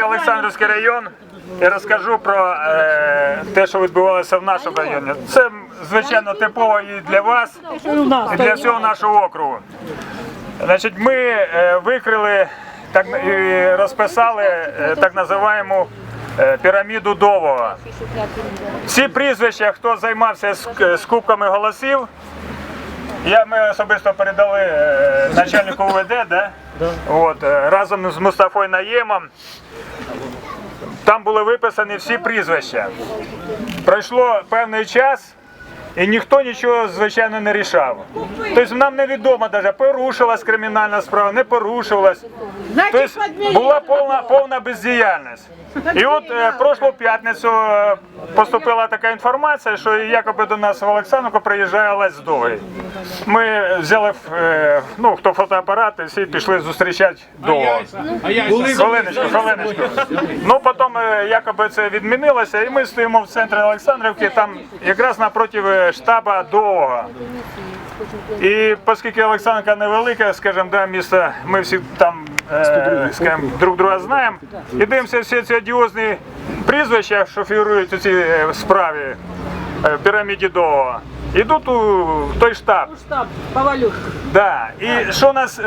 знаю Олександрівський район і розкажу про е, те, що відбувалося в нашому районі. Це звичайно типово і для вас, і для всього нашого округу. Значить, ми е, викрили так і розписали е, так називаємо е, піраміду Дового. Всі прізвища, хто займався ск- скупками голосів, я, ми особисто передали е, начальнику УВД, да? От, е, разом з Мустафою Наємом. Там були виписані всі прізвища. Пройшло певний час. І ніхто нічого, звичайно, не рішав. Тобто нам невідомо навіть, порушилась кримінальна справа, не порушилась. Тобто була повна, повна бездіяльність. І от е, прошлу п'ятницю е, поступила така інформація, що якоби до нас в Олександрівку приїжджає Олесь Довгий. Ми взяли е, ну, хто фотоапарат, і всі пішли зустрічати довго. Хвилиночку, хвилиночку. Ну потім якоби це відмінилося, і ми стоїмо в центрі Олександрівки, там якраз напроти штаба довго. І оскільки Олександрка невелика, скажімо, да, місто, ми всі там е, скажімо, друг друга знаємо. І дивимося всі ці одіозні прізвища, що фігурують у цій е, справі в піраміді довго. Ідуть у той штаб. Штаб, Повалюк. Да. І що нас е,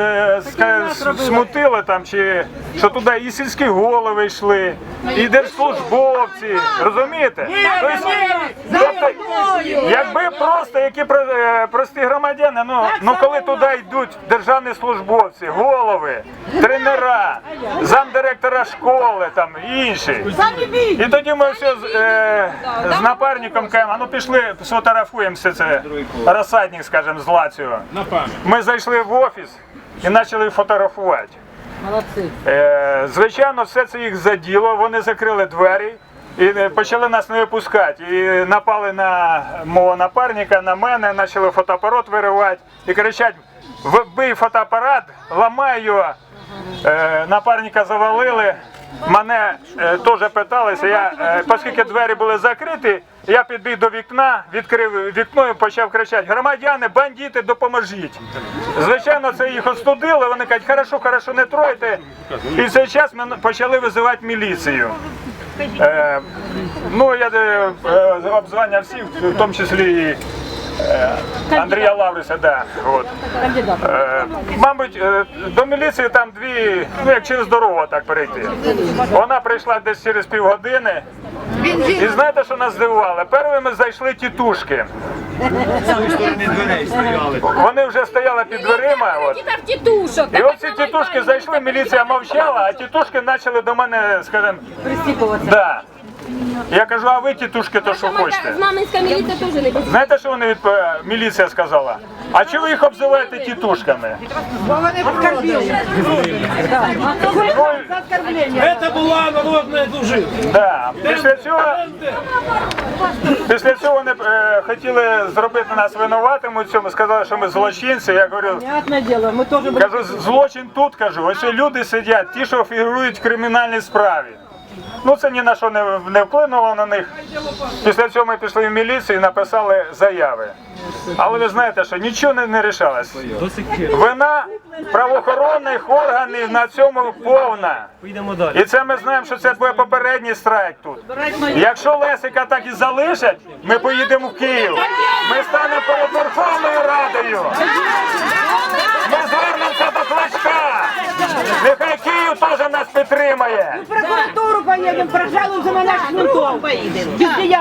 ска- смутило там, чи що туди і сільські голови йшли, і держслужбовці, розумієте? Тобто, тобто, якби просто які про- е, прості громадяни, ну, ну коли туди йдуть державні службовці, голови, тренера, замдиректора школи, там і інші. І тоді ми все з, е, з напарником кажемо, а ну пішли, сфотографуємо все це розсадник, скажімо, з Лаціо. Ми зайшли в офіс і почали фотографувати. Молодці. Е, звичайно, все це їх заділо, вони закрили двері і е, почали нас не випускати. І напали на мого напарника, на мене, почали фотоапарат виривати і кричать: вбий фотоапарат, ламай його. Е, напарника завалили. Мене е, теж питалися, я, е, оскільки двері були закриті, я підбіг до вікна, відкрив вікно і почав кричати: громадяни, бандити, допоможіть. Звичайно, це їх остудило. Вони кажуть, хорошо, хорошо, не тройте. І цей час ми почали визивати міліцію. Е, ну, я е, е, обзвання всіх, в тому числі і Андрія Лавриса, да, от. Е, Мабуть, е, до міліції там дві, ну як через дорогу так перейти. Вона прийшла десь через півгодини. І знаєте, що нас здивувало? Першими зайшли тітушки. Вони вже стояли під дверима. От. там тітушок. І от ці тітушки зайшли, міліція мовчала, а тітушки почали до мене, скажімо, да. Я кажу, а ви тітушки, то що хочете? З маминська міліція теж не без. Знаєте, що вони відп... міліція сказала? А чого ви їх обзиваєте тітушками? Это була народна дружина. Да. Після цього, після цього вони е, хотіли зробити нас винуватими у цьому, сказали, що ми злочинці. Я говорю, ми теж були. кажу, злочин тут кажу. Ось люди сидять, ті, що фігурують в кримінальній справі. Ну це ні на що не, не вплинуло на них. Після цього ми пішли в міліцію і написали заяви. Але ви знаєте, що нічого не, не рішалось. Вина правоохоронних органів на цьому повна. І це ми знаємо, що це буде попередній страйк тут. Якщо Лесика так і залишать, ми поїдемо в Київ. Ми станемо перед Верховною Радою. Ми звернемося підтримає. В прокуратуру поїдемо, прожалуємося за ментов. Бездіяльність.